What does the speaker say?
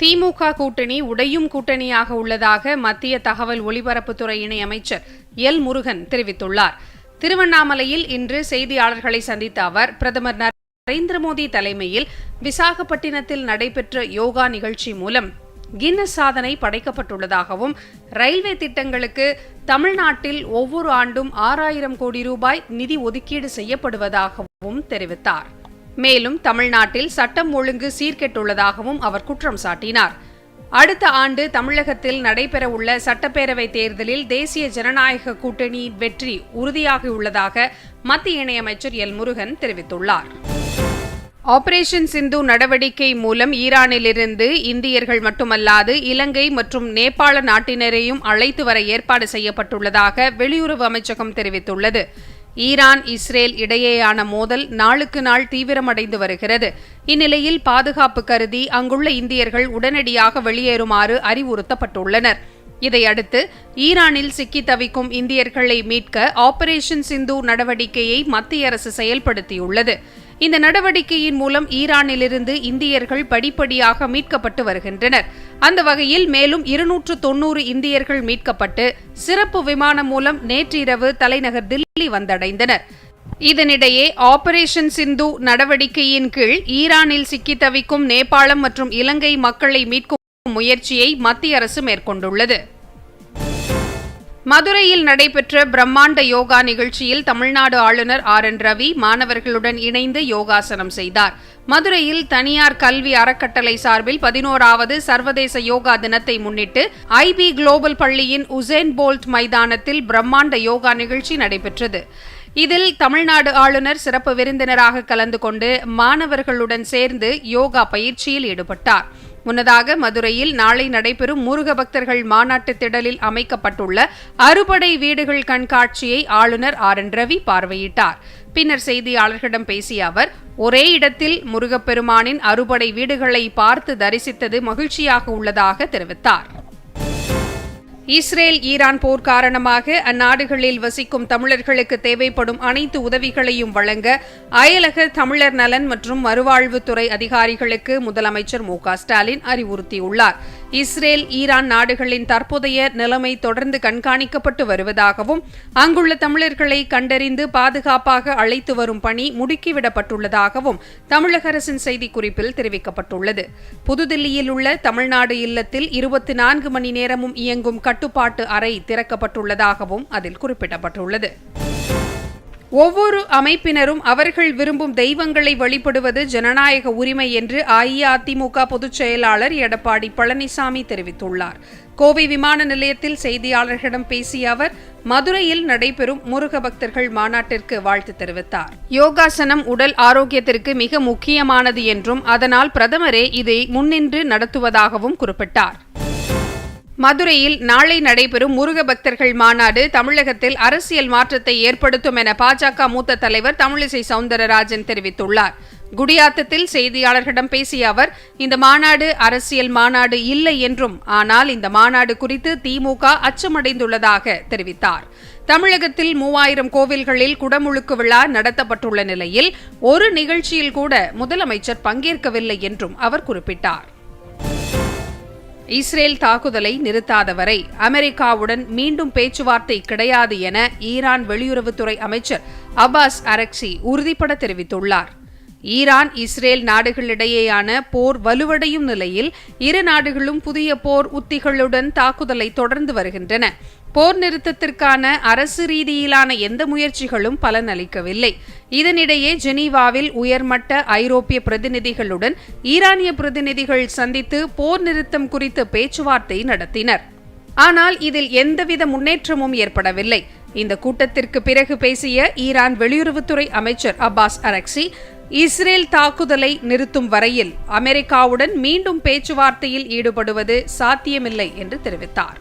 திமுக கூட்டணி உடையும் கூட்டணியாக உள்ளதாக மத்திய தகவல் ஒலிபரப்புத்துறை இணையமைச்சர் எல் முருகன் தெரிவித்துள்ளார். திருவண்ணாமலையில் இன்று செய்தியாளர்களை சந்தித்த அவர் பிரதமர் நரேந்திர மோடி தலைமையில் விசாகப்பட்டினத்தில் நடைபெற்ற யோகா நிகழ்ச்சி மூலம் கின்னஸ் சாதனை படைக்கப்பட்டுள்ளதாகவும் ரயில்வே திட்டங்களுக்கு தமிழ்நாட்டில் ஒவ்வொரு ஆண்டும் ஆறாயிரம் கோடி ரூபாய் நிதி ஒதுக்கீடு செய்யப்படுவதாகவும் தெரிவித்தார். மேலும் தமிழ்நாட்டில் சட்டம் ஒழுங்கு சீர்கெட்டுள்ளதாகவும் அவர் குற்றம் சாட்டினார். அடுத்த ஆண்டு தமிழகத்தில் நடைபெறவுள்ள சட்டப்பேரவை தேர்தலில் தேசிய ஜனநாயக கூட்டணி வெற்றி உறுதியாகியுள்ளதாக மத்திய இணையமைச்சர் எல் முருகன் தெரிவித்துள்ளார். ஆபரேஷன் சிந்து நடவடிக்கை மூலம் ஈரானிலிருந்து இந்தியர்கள் மட்டுமல்லாது இலங்கை மற்றும் நேபாள நாட்டினரையும் அழைத்து வர ஏற்பாடு செய்யப்பட்டுள்ளதாக வெளியுறவு அமைச்சகம் தெரிவித்துள்ளது. ஈரான் இஸ்ரேல் இடையேயான மோதல் நாளுக்கு நாள் தீவிரமடைந்து வருகிறது. இந்நிலையில் பாதுகாப்பு கருதி அங்குள்ள இந்தியர்கள் உடனடியாக வெளியேறுமாறு அறிவுறுத்தப்பட்டுள்ளனர். இதையடுத்து ஈரானில் சிக்கி தவிக்கும் இந்தியர்களை மீட்க ஆபரேஷன் சிந்து நடவடிக்கையை மத்திய அரசு செயல்படுத்தியுள்ளது. இந்த நடவடிக்கையின் மூலம் ஈரானிலிருந்து இந்தியர்கள் படிப்படியாக மீட்கப்பட்டு வருகின்றனர். அந்த வகையில் மேலும் இருநூற்று தொன்னூறு இந்தியர்கள் மீட்கப்பட்டு சிறப்பு விமானம் மூலம் நேற்றிரவு தலைநகர் தில்லி வந்தடைந்தனர். இதனிடையே ஆபரேஷன் சிந்து நடவடிக்கையின் கீழ் ஈரானில் சிக்கி தவிக்கும் நேபாளம் மற்றும் இலங்கை மக்களை மீட்கும் முயற்சியை மத்திய அரசு மேற்கொண்டுள்ளது. மதுரையில் நடைபெற்ற பிரம்மாண்ட யோகா நிகழ்ச்சியில் தமிழ்நாடு ஆளுநர் ஆர் என் ரவி மாணவர்களுடன் இணைந்து யோகாசனம் செய்தார். மதுரையில் தனியார் கல்வி அறக்கட்டளை சார்பில் பதினோராவது சர்வதேச யோகா தினத்தை முன்னிட்டு ஐபி குளோபல் பள்ளியின் உசேன் போல்ட் மைதானத்தில் பிரம்மாண்ட யோகா நிகழ்ச்சி நடைபெற்றது. இதில் தமிழ்நாடு ஆளுநர் சிறப்பு விருந்தினராக கலந்து கொண்டு மாணவர்களுடன் சேர்ந்து யோகா பயிற்சியில் ஈடுபட்டார். முன்னதாக மதுரையில் நாளை நடைபெறும் முருக பக்தர்கள் மாநாட்டு திடலில் அமைக்கப்பட்டுள்ள அறுபடை வீடுகள் கண்காட்சியை ஆளுநர் ஆர். என். ரவி பார்வையிட்டார். பின்னர் செய்தியாளர்களிடம் பேசிய அவர் ஒரே இடத்தில் முருகப்பெருமானின் அறுபடை வீடுகளை பார்த்து தரிசித்தது மகிழ்ச்சியாக உள்ளதாக தெரிவித்தார். இஸ்ரேல் ஈரான் போர் காரணமாக அந்நாடுகளில் வசிக்கும் தமிழர்களுக்கு தேவைப்படும் அனைத்து உதவிகளையும் வழங்க அயலக தமிழர் நலன் மற்றும் மறுவாழ்வுத்துறை அதிகாரிகளுக்கு முதலமைச்சர் மு ஸ்டாலின் அறிவுறுத்தியுள்ளார். இஸ்ரேல் ஈரான் நாடுகளின் தற்போதைய நிலைமை தொடர்ந்து கண்காணிக்கப்பட்டு வருவதாகவும் அங்குள்ள தமிழர்களை கண்டறிந்து பாதுகாப்பாக அழைத்து வரும் பணி முடுக்கிவிடப்பட்டுள்ளதாகவும் தமிழக அரசின் செய்திக்குறிப்பில் தெரிவிக்கப்பட்டுள்ளது. புதுதில்லியில் உள்ள தமிழ்நாடு இல்லத்தில் இருபத்தி நான்கு மணி நேரமும் இயங்கும் கட்டுப்பாட்டு அறை திறக்கப்பட்டுள்ளதாகவும் அதில் குறிப்பிடப்பட்டுள்ளது. ஒவ்வொரு அமைப்பினரும் அவர்கள் விரும்பும் தெய்வங்களை வழிபடுவது ஜனநாயக உரிமை என்று அஇஅதிமுக பொதுச் செயலாளர் எடப்பாடி பழனிசாமி தெரிவித்துள்ளார். கோவை விமான நிலையத்தில் செய்தியாளர்களிடம் பேசிய அவர் மதுரையில் நடைபெறும் முருக பக்தர்கள் மாநாட்டிற்கு வாழ்த்து தெரிவித்தார். யோகாசனம் உடல் ஆரோக்கியத்திற்கு மிக முக்கியமானது என்றும் அதனால் பிரதமரே இதை முன்னின்று நடத்துவதாகவும் குறிப்பிட்டார். மதுரையில் நாளை நடைபெறும் முருக பக்தர்கள் மாநாடு தமிழகத்தில் அரசியல் மாற்றத்தை ஏற்படுத்தும் என பாஜக மூத்த தலைவர் தமிழிசை சவுந்தரராஜன் தெரிவித்துள்ளார். குடியாத்தத்தில் செய்தியாளர்களிடம் பேசிய அவர் இந்த மாநாடு அரசியல் மாநாடு இல்லை என்றும் ஆனால் இந்த மாநாடு குறித்து திமுக அச்சமடைந்துள்ளதாக தெரிவித்தார். தமிழகத்தில் மூவாயிரம் கோவில்களில் குடமுழுக்கு விழா நடத்தப்பட்டுள்ள நிலையில் ஒரு நிகழ்ச்சியில் கூட முதலமைச்சர் பங்கேற்கவில்லை என்றும் அவர் குறிப்பிட்டார். இஸ்ரேல் தாக்குதலை நிறுத்தாதவரை அமெரிக்காவுடன் மீண்டும் பேச்சுவார்த்தை கிடையாது என ஈரான் வெளியுறவுத்துறை அமைச்சர் அப்பாஸ் அரக்சி உறுதிபட தெரிவித்துள்ளார். ஈரான் இஸ்ரேல் நாடுகளிடையேயான போர் வலுவடையும் நிலையில் இரு நாடுகளும் புதிய போர் உத்திகளுடன் தாக்குதலை தொடர்ந்து வருகின்றன. போர் நிறுத்தத்திற்கான அரசு ரீதியிலான எந்த முயற்சிகளும் பலனளிக்கவில்லை. இதனிடையே ஜெனீவாவில் உயர்மட்ட ஐரோப்பிய பிரதிநிதிகளுடன் ஈரானிய பிரதிநிதிகள் சந்தித்து போர் நிறுத்தம் குறித்து பேச்சுவார்த்தை நடத்தினர். ஆனால் இதில் எந்தவித முன்னேற்றமும் ஏற்படவில்லை. இந்த கூட்டத்திற்கு பிறகு பேசிய ஈரான் வெளியுறவுத்துறை அமைச்சர் அப்பாஸ் அரக்சி இஸ்ரேல் தாக்குதலை நிறுத்தும் வரையில் அமெரிக்காவுடன் மீண்டும் பேச்சுவார்த்தையில் ஈடுபடுவது சாத்தியமில்லை என்று தெரிவித்தார்.